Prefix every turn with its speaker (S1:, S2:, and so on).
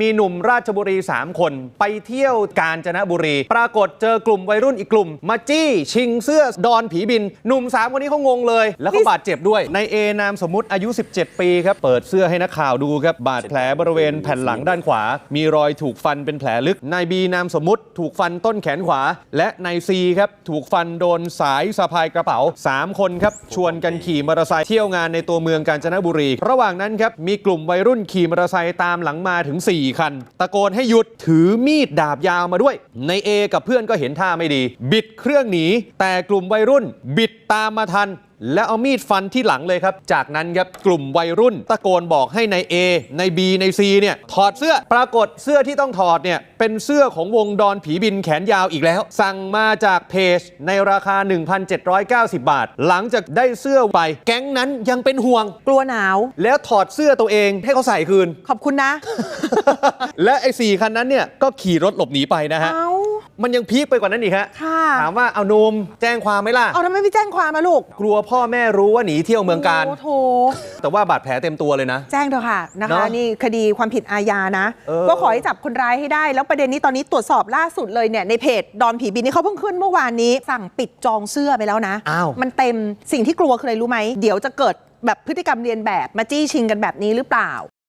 S1: มีหนุ่มราชบุรี 3 คน ไปเที่ยวกาญจนบุรี ปรากฏเจอกลุ่มวัยรุ่นอีกกลุ่ม มาจี้ชิงเสื้อดอนผีบิน หนุ่ม 3 คนนี้เขางงเลย แล้วก็บาดเจ็บด้วยในเอนามสมมติอายุ 17 ปีครับ เปิดเสื้อให้นักข่าวดูครับ บาดแผลบริเวณแผ่นหลังด้านขวา มีรอยถูกฟันเป็นแผลลึกนายบีนามสมมติถูกฟันต้นแขนขวา และนายซีครับถูกฟันโดนสายสะพายกระเป๋า 3 คนครับชวนกันขี่มอเตอร์ไซค์เที่ยวงานในตัวเมืองกาญจนบุรี ระหว่างนั้นครับมีกลุ่มวัยรุ่นขี่มอเตอร์ไซค์ตามหลังมาถึง 4คัน ตะโกนให้หยุดถือมีดดาบยาวมาด้วย ในเอกับเพื่อนก็เห็นท่าไม่ดี บิดเครื่องหนี แต่กลุ่มวัยรุ่น บิดตามมาทันแล้วเอามีดฟันที่หลังเลยครับ จากนั้นครับกลุ่มวัยรุ่น ตะโกนบอกให้ใน A ใน B ใน C เนี่ยถอดเสื้อปรากฏเสื้อที่ต้องถอดเนี่ยเป็นเสื้อของวงดอนผีบินแขนยาวอีกแล้ว สั่งมาจากเพจในราคา 1,790 บาท หลังจากได้เสื้อไป แก๊งนั้นยังเป็นห่วง
S2: กลัวหนาว
S1: แล้วถอดเสื้อตัวเองให้เขาใส่คืน
S2: ขอบคุณนะ
S1: และไอ้สี่คันนั้นเนี่ยก็ขี่รถหลบหนีไปนะฮะ
S2: เอา
S1: มันยังพีคไปกว่านั้นอีกฮะ
S2: ค่ะ
S1: ถามว่าเอานุมแจ้งความไหมล่ะ
S2: เอาทำไมไม่แจ้งความมาลูก
S1: กลัวพ่อแม่รู้ว่าหนีเที่ยวเมืองการ
S2: โอ้โถ
S1: แต่ว่าบาดแผลเต็มตัวเลยนะ
S2: แจ้งเถอะค่ะนะ
S1: เน
S2: คะ
S1: อะ
S2: นี่คดีความผิดอาญานะ
S1: เออ
S2: ก็ขอให้จับคนร้ายให้ได้ แล้วประเด็นนี้ตอนนี้ตรวจสอบล่าสุดเลยเนี่ยในเพจดอนผีบินนี่เขาเพิ่งขึ้นเมื่อวานนี้ สั่งปิดจองเสื้อไปแล้วนะ
S1: อ้าว
S2: มันเต็มสิ่งที่กลัวคืออะไรรู้ไหมเดี๋ยวจะเกิดแบบพฤติกรรมเรียนแบบมาจี้ชิงกันแบบนี้หรือเปล่า